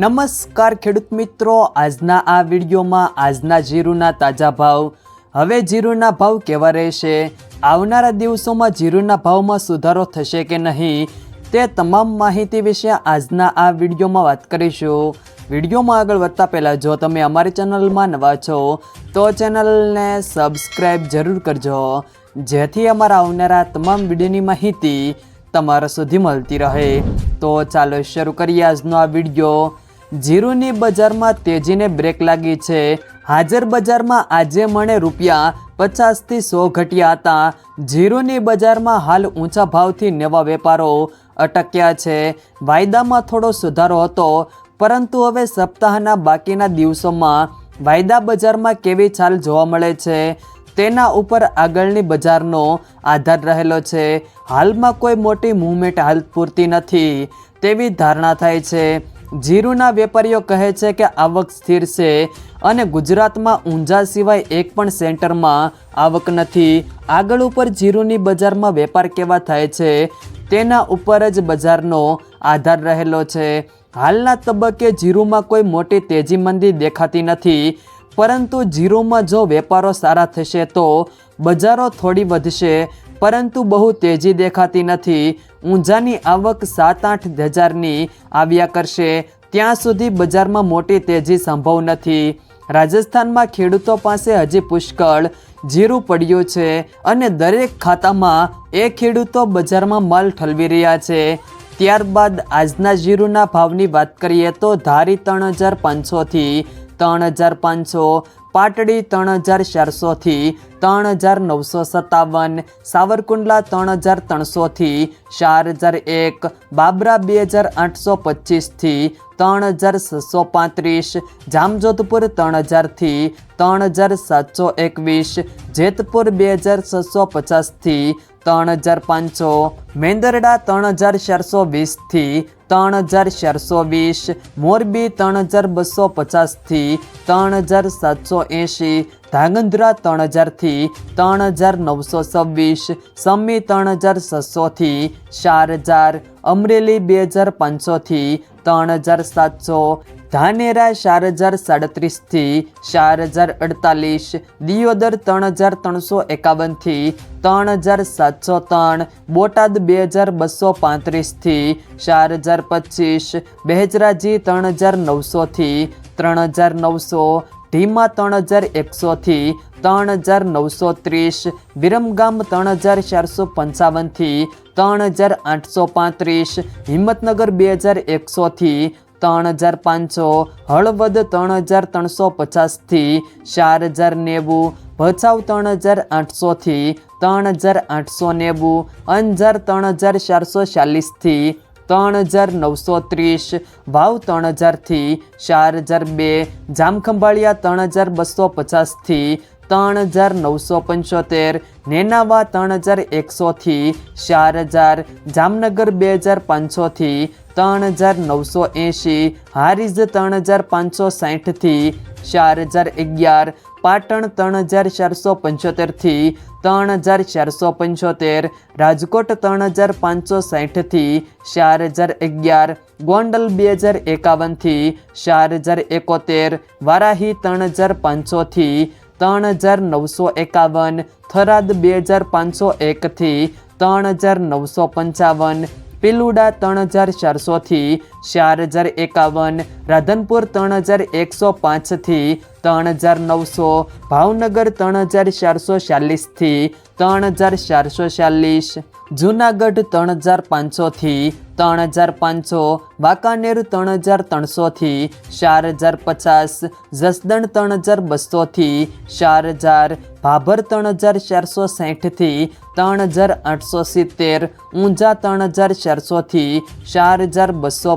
નમસ્કાર ખેડૂત મિત્રો, આજના આ વિડીયોમાં આજના જીરુના તાજા ભાવ. હવે જીરુના ભાવ કેવા રહેશે? આવનારા દિવસોમાં જીરુના ભાવમાં સુધારો થશે કે નહીં? તે તમામ માહિતી વિશે આજના આ વિડીયોમાં વાત કરીશું. વિડીયોમાં આગળ વધતા પહેલાં, જો તમે અમારી ચેનલમાં નવા છો, તો ચેનલને સબસ્ક્રાઈબ જરૂર કરજો. જેથી અમારા આવનારા તમામ વિડીયોની માહિતી તમારા સુધી મળતી રહે. તો ચાલો શરૂ કરીએ આજનો આ વીડિયો. જીરુની બજારમાં તેજીને બ્રેક લાગી છે. હાજર બજારમાં આજે મણે રૂપિયા પચાસથી સો ઘટ્યા હતા. જીરુની બજારમાં હાલ ઊંચા ભાવથી નવા વેપારો અટક્યા છે. વાયદામાં થોડો સુધારો હતો, પરંતુ હવે સપ્તાહના બાકીના દિવસોમાં વાયદા બજારમાં કેવી ચાલ જોવા મળે છે, તેના ઉપર આગળની બજારનો આધાર રહેલો છે. હાલમાં કોઈ મોટી મૂવમેન્ટ હાલ પૂરતી નથી તેવી ધારણા થાય છે. જીરુના વેપારીઓ કહે છે કે આવક સ્થિર છે અને ગુજરાતમાં ઊંઝા સિવાય એક પણ સેન્ટરમાં આવક નથી. આગળ ઉપર જીરુની બજારમાં વેપાર કેવા થાય છે તેના ઉપર જ બજારનો આધાર રહેલો છે. હાલના તબક્કે જીરુમાં કોઈ મોટી તેજી મંદી દેખાતી નથી, પરંતુ જીરોમાં જો વેપારો સારા થશે તો બજારો થોડી વધશે. પરંતુ બહુ તેજી દેખાતી નથી. ઊંઝાની આવક સાત આઠ હજારની આવ્યા કરશે. ત્યાં સુધી બજારમાં મોટી તેજી સંભવ નથી. રાજસ્થાનમાં ખેડૂતો પાસે હજી પુષ્કળ જીરું પડ્યું છે અને દરેક ખાતામાં એ ખેડૂતો બજારમાં માલ ઠલવી રહ્યા છે. ત્યારબાદ આજના જીરુના ભાવની વાત કરીએ તો ધારી ત્રણ હજાર પાંચસોથી ત્રણ હજાર પાંચસો પાટડી ત્રણ હજાર ચારસોથી ત્રણ હજાર નવસો સત્તાવન, સાવરકુંડલા ત્રણ હજાર ત્રણસોથી ચાર હજાર એક, બાબરા બે હજાર આઠસો પચીસથી ત્રણ હજાર છસો પાંત્રીસ, જામજોધપુર ત્રણ હજારથી ત્રણ હજાર સાતસો એકવીસ, જેતપુર બે હજાર છસો પચાસથી ત્રણ હજાર પાંચસો, મેંદરડા ત્રણ હજાર ચારસો વીસથી ત્રણ હજાર ચારસો વીસ, મોરબી ત્રણ હજાર બસો પચાસથી ત્રણ હજાર સાતસો એંશી, ધાંગધ્રા ત્રણ હજારથી ત્રણ હજાર નવસો છવ્વીસ, સમી ત્રણ હજાર છસોથી ચાર હજાર, અમરેલી બે હજાર પાંચસોથી ત્રણ હજાર સાતસો ધાનેરા ચાર હજાર સાડત્રીસથી ચાર હજાર અડતાલીસ, દિયોદર ત્રણ હજાર ત્રણસો એકાવનથી ત્રણ હજાર સાતસો ત્રણ, બોટાદ બે હજાર બસો પાંત્રીસથી ચાર હજાર પચીસ, બહેજરાજી ત્રણ હજાર નવસોથી ત્રણ હજાર નવસો ઢીમા ત્રણ હજાર એકસોથી ત્રણ હજાર નવસો ત્રીસ, વિરમગામ ત્રણ હજાર ચારસો પંચાવનથી ત્રણ હજાર આઠસો પાંત્રીસ, હિંમતનગર બે હજાર એકસોથી ત્રણ હજાર પાંચસો, હળવદ ત્રણ હજાર ત્રણસો પચાસથી ચાર હજાર નેવું, ભચાઉ ત્રણ હજાર આઠસોથી ત્રણ હજાર આઠસો નેવું, અંજાર ત્રણ હજાર ચારસો ચાલીસથી ત્રણ હજાર નવસો ત્રીસ, ભાવ ત્રણ હજારથી ચાર હજાર બે, જામખંભાળિયા ત્રણ હજાર બસો પચાસથી ત્રણ હજાર નવસો પંચોતેર, નેનાવા ત્રણ હજાર એકસોથી ચાર હજાર જામનગર બે હજાર પાંચસોથી, ત્રણ હજાર નવસો એંશી, હારીજ ત્રણ હજાર પાંચસો સાઠથી ચાર હજાર અગિયાર, પાટણ ત્રણ હજાર ચારસો પંચોતેરથી, ત્રણ હજાર ચારસો પંચોતેર, રાજકોટ ત્રણ હજાર પાંચસો સાઠથી ચાર હજાર અગિયાર, ગોંડલ બે હજાર એકાવનથી ચાર હજાર એકોતેર, વારાહી ત્રણ હજાર પાંચસોથી ત્રણ હજાર નવસો એકાવન, થરાદ બે હજાર પાંચસો એકથી ત્રણ હજાર નવસો પંચાવન, પિલુડા ત્રણ હજાર ચારસોથી ચાર હજાર એકાવન રાધનપુર ત્રણ હજાર એકસો પાંચથી ત્રણ હજાર નવસો ભાવનગર ત્રણ હજાર ચારસો ચાલીસથી ત્રણ હજાર ચારસો ચાલીસ જુનાગઢ ત્રણ હજાર પાંચસોથી ત્રણ હજાર પાંચસો વાંકાનેર ત્રણ હજાર ત્રણસોથી ચાર હજાર પચાસ જસદણ ત્રણ હજાર બસોથી ચાર હજાર ભાભર ત્રણ હજાર ચારસો સાઠથી ત્રણ હજાર આઠસો સિત્તેર ઊંઝા ત્રણ હજાર ચારસોથી ચાર હજાર બસો